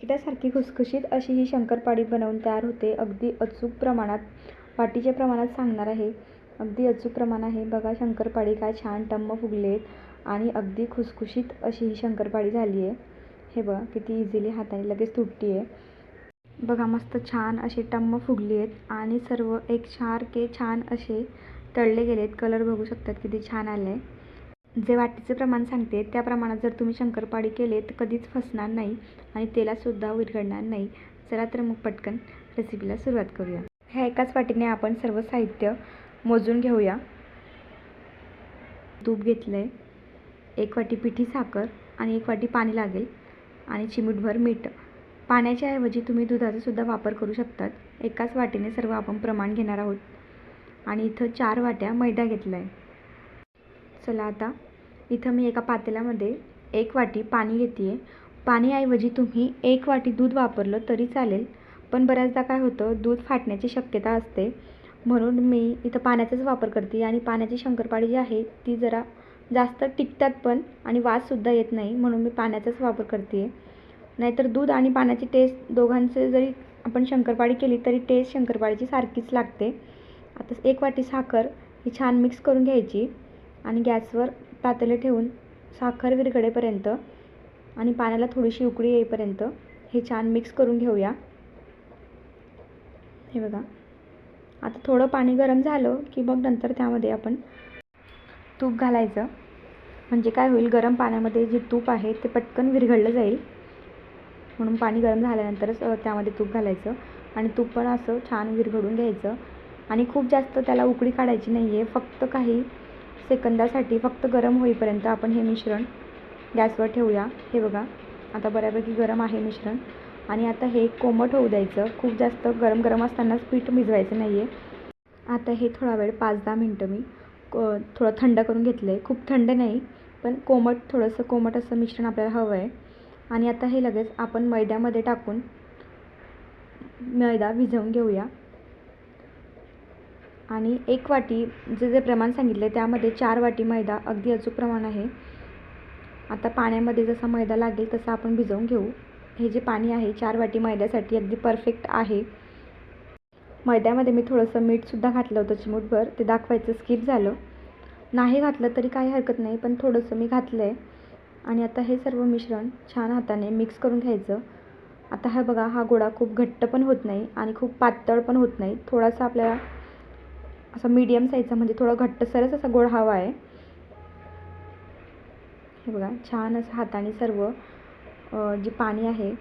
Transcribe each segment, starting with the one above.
पिठासारखी खुसखुशीत अशी ही शंकरपाळी बनवून तयार होते. अगदी अचूक प्रमाणात वाटीच्या प्रमाणात सांगणार आहे. अगदी अचूक प्रमाण आहे. बघा शंकरपाळी काय छान टम्म फुगलेत आहेत आणि अगदी खुसखुशीत अशी ही शंकरपाळी झाली आहे. हे बघा किती इझिली हाताने लगेच तुटती आहे बघा मस्त छान असे टम्म फुगली आहेत आणि सर्व एक सारखे छान असे तळले गेले आहेत कलर बघू शकतात किती छान आले आहे जे वाटीचे प्रमाण सांगते त्या प्रमाणात जर तुम्ही शंकरपाळी केले तर कधीच फसणार नाही आणि तेलातसुद्धा विरघळणार नाही. चला तर मग पटकन रेसिपीला सुरुवात करूया. ह्या एकाच वाटीने आपण सर्व साहित्य मोजून घेऊया. तूप घेतलं आहे एक वाटी पिठी साखर आणि एक वाटी पाणी लागेल आणि चिमूटभर मीठ. पाण्याच्या ऐवजी तुम्ही दुधाचासुद्धा वापर करू शकतात. एकाच वाटीने सर्व आपण प्रमाण घेणार आहोत. आणि इथं चार वाट्या मैदा घेतला आहे चला आता इथं मी एका पातेल्यामध्ये एक वाटी पाणी घेते आहे पाणीऐवजी तुम्ही एक वाटी दूध वापरलं तरी चालेल पण बऱ्याचदा काय होतं दूध फाटण्याची शक्यता असते. म्हणून मी इथं पाण्याचाच वापर करते आणि पाण्याची शंकरपाळी जी आहे ती जरा जास्त टिकतात पण आणि वाससुद्धा येत नाही म्हणून मी पाण्याचाच वापर करते आहे नाहीतर दूध आणि पाण्याची टेस्ट दोघांचे जरी आपण शंकरपाळी केली तरी टेस्ट शंकरपाळीची सारखीच लागते. आता एक वाटी साखर ही छान मिक्स करून घ्यायची आणि गॅसवर पातेले ठेवून साखर विरघळेपर्यंत आणि पाण्याला थोडीशी उकळी येईपर्यंत हे छान मिक्स करून घेऊया. हे बघा. आता थोडं पाणी गरम झालं की मग नंतर त्यामध्ये आपण तूप घालायचं. म्हणजे काय होईल गरम पाण्यामध्ये जे तूप आहे ते पटकन विरघळलं जाईल. म्हणून पाणी गरम झाल्यानंतरच त्यामध्ये तूप घालायचं. आणि तूप पण असं छान विरघळून घ्यायचं. आणि खूप जास्त त्याला उकळी काढायची नाही आहे फक्त काही सेकंदासाठी फक्त गरम होईपर्यंत आपण हे मिश्रण गॅसवर ठेवूया. हे बघा आता बऱ्यापैकी गरम आहे मिश्रण. आणि आता हे कोमट होऊ द्यायचं. खूप जास्त गरम गरम असतानाच पीठ भिजवायचं नाही आहे आता हे थोडा वेळ पाच दहा मिनटं मी थोडं थंड करून घेतलं आहे खूप थंड नाही पण कोमट थोडंसं कोमट असं मिश्रण आपल्याला हवं आहे आणि आता हे लगेच आपण मैद्यामध्ये टाकून मैदा भिजवून घेऊया. आणि एक वाटी जे जे प्रमाण सांगितलं त्यामध्ये चार वाटी मैदा. अगदी अचूक प्रमाण आहे. आता पाण्यामध्ये जसा मैदा लागेल तसा आपण भिजवून घेऊ. हे जे पाणी आहे चार वाटी मैद्यासाठी अगदी परफेक्ट आहे. मैद्यामध्ये मी थोडंसं मीठसुद्धा घातलं होतं चिमूटभर. ते दाखवायचं स्किप झालं. नाही घातलं तरी काही हरकत नाही पण थोडंसं मी घातलं आहे आणि आता हे सर्व मिश्रण छान हाताने मिक्स करून घ्यायचं. आता हा बघा हा गोळा खूप घट्ट पण होत नाही आणि खूप पातळ पण होत नाही. थोडासा आपल्याला असा मीडियम साईजचा म्हणजे थोडा घट्टसरच असा गोड हवा आहे. हे बघा छान असं हाताने सर्व जे पाणी आहे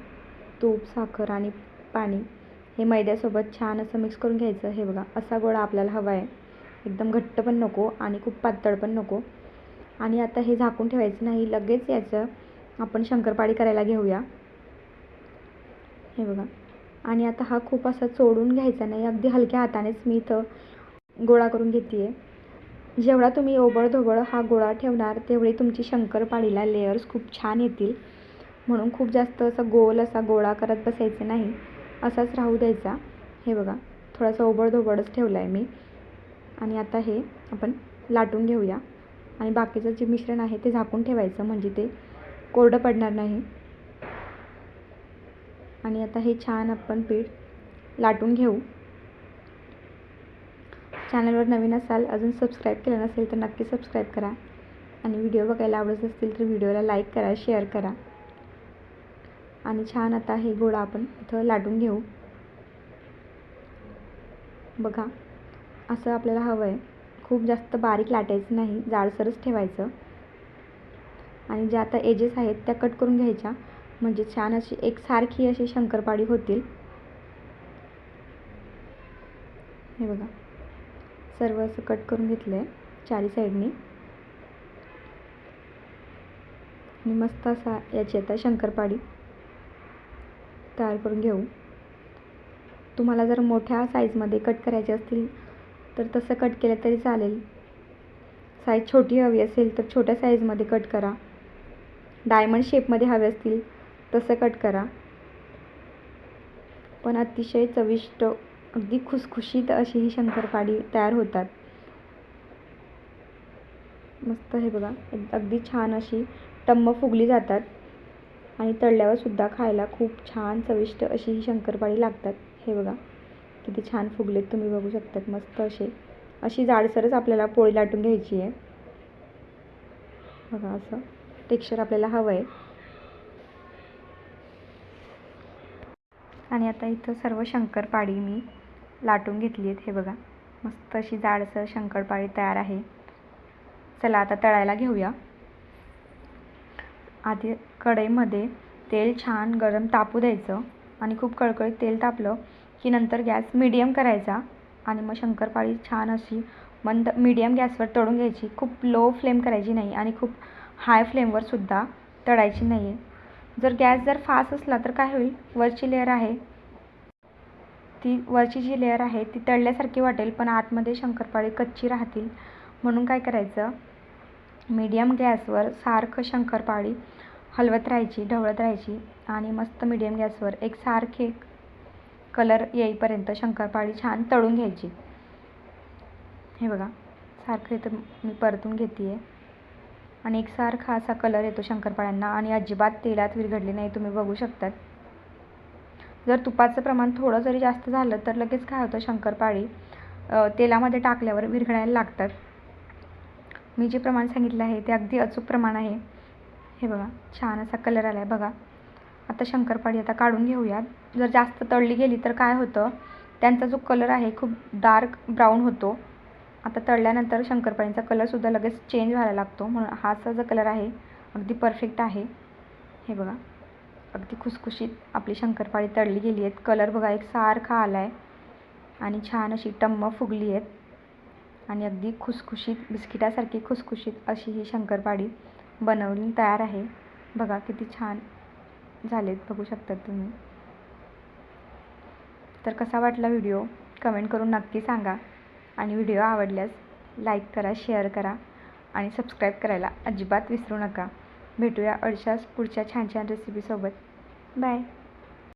तूप साखर आणि पाणी हे मैद्यासोबत छान असं मिक्स करून घ्यायचं. हे बघा असा गोळा आपल्याला हवा आहे. एकदम घट्ट पण नको आणि खूप पातळ पण नको. आणि आता हे झाकून ठेवायचं नाही लगेच याचं आपण शंकरपाळी करायला घेऊया. हे बघा. आणि आता हा खूप असा चोडून घ्यायचा नाही अगदी हलक्या हातानेच मी इथं गोळा करून घेते आहे जेवढा तुम्ही ओबळधोबळ हा गोळा ठेवणार तेवढी तुमची शंकरपाळीला लेयर्स खूप छान येतील. म्हणून खूप जास्त असा गोल असा गोळा करत बसायचं नाही. असाच राहू द्यायचा. हे बघा थोडासा ओबळधोबळच ठेवला आहे मी. आणि आता हे आपण लाटून घेऊया. आणि बाकीचं जे मिश्रण आहे ते झाकून ठेवायचं म्हणजे ते कोरडं पडणार नाही. आणि आता हे छान आपण पीठ लाटून घेऊ. चॅनलवर नवीन असाल अजून सबस्क्राईब केलं नसेल तर नक्की सबस्क्राईब करा. आणि व्हिडिओ बघायला आवडत असतील तर व्हिडिओला लाईक करा शेअर करा. आणि छान आता हे गोळा आपण इथं लाटून घेऊ. बघा असं आपल्याला हवं आहे खूप जास्त बारीक लाटायचं नाही जाडसरच ठेवायचं. आणि ज्या आता एजेस आहेत त्या कट करून घ्यायच्या. म्हणजे छान अशी एकसारखी अशी शंकरपाळी होतील. हे बघा. सर्व असं कट करून घेतलं आहे चारी साईडनी आणि मस्त असा याची आता शंकरपाळी तयार करून घेऊ. तुम्हाला जर मोठ्या साईजमध्ये कट करायचे असतील तर तसं कट केलं तरी चालेल. साईज छोटी हवी असेल तर छोट्या साईजमध्ये कट करा. डायमंड शेपमध्ये हवे असतील तसं कट करा. पण अतिशय चविष्ट अगदी खुसखुशीत अशी ही शंकरपाळी तयार होतात. मस्त हे बघा अगदी छान अशी टम्म फुगली जातात आणि तळल्यावर सुद्धा खायला खूप छान चविष्ट अशी ही शंकरपाळी लागतात. हे बघा किती छान फुगलेत तुम्ही बघू शकतात मस्त असे. अशी जाडसरच आपल्याला पोळी लाटून घ्यायची आहे. बघा असं टेक्स्चर आपल्याला हवं आहे आणि आता इथं सर्व शंकरपाळी मी लाटून घेतली आहेत. हे बघा. मस्त अशी जाडसर शंकरपाळी तयार आहे. चला आता तळायला घेऊया. आधी कढईमध्ये तेल छान गरम तापू द्यायचं आणि खूप कळकळीत तेल तापलं की नंतर गॅस मिडियम करायचा आणि मग शंकरपाळी छान अशी मंद मीडियम गॅसवर तळून घ्यायची. खूप लो फ्लेम करायची नाही आणि खूप हाय फ्लेमवर सुद्धा तळायची नाही आहे जर गॅस जर फास्ट असला तर काय होईल? वरची लेअर आहे. ती वरची जी लेअर आहे ती तळल्यासारखी वाटेल पण आतमध्ये शंकरपाळी कच्ची राहतील. म्हणून काय करायचं? मीडियम गॅसवर सारखं शंकरपाळी हलवत राहायची ढवळत राहायची आणि मस्त मीडियम गॅसवर एक सारखे कलर येईपर्यंत शंकरपाळी छान तळून घ्यायची. हे बघा सारखं इथं मी परतून घेते आहे आणि एकसारखा असा कलर येतो शंकरपाळ्यांना आणि अजिबात तेलात विरघडली नाही तुम्ही बघू शकतात. जर तुपाचं प्रमाण थोडं जरी जास्त झालं तर लगेच काय होतं शंकरपाळी तेलामध्ये टाकल्यावर विरघळायला लागतात. मी जे प्रमाण सांगितलं आहे ते अगदी अचूक प्रमाण आहे. हे बघा छान असा कलर आला आहे बघा. आता शंकरपाळी आता काढून घेऊयात. जर जास्त तळली गेली तर काय होतं त्यांचा जो कलर आहे खूप डार्क ब्राऊन होतो. आता तळल्यानंतर शंकरपाळींचा कलरसुद्धा लगेच चेंज व्हायला लागतो. म्हणून हा असा जो कलर आहे अगदी परफेक्ट आहे. हे बघा. अगदी खुसखुशीत आपली शंकरपाळी तळली गेली आहेत. कलर बघा एक सारखा आला आहे आणि छान अशी टम्म फुगली आहेत. आणि अगदी खुसखुशीत बिस्किटासारखी खुसखुशीत अशी ही शंकरपाळी बनवली तयार आहे. बघा किती छान झालेत बघू शकतात तुम्ही. तर कसा वाटला व्हिडिओ? कमेंट करून नक्की सांगा. आणि व्हिडिओ आवडल्यास लाईक करा शेअर करा. आणि सबस्क्राईब करायला अजिबात विसरू नका. भेटूया अशाच पुढच्या छान छान रेसिपीसोबत बाय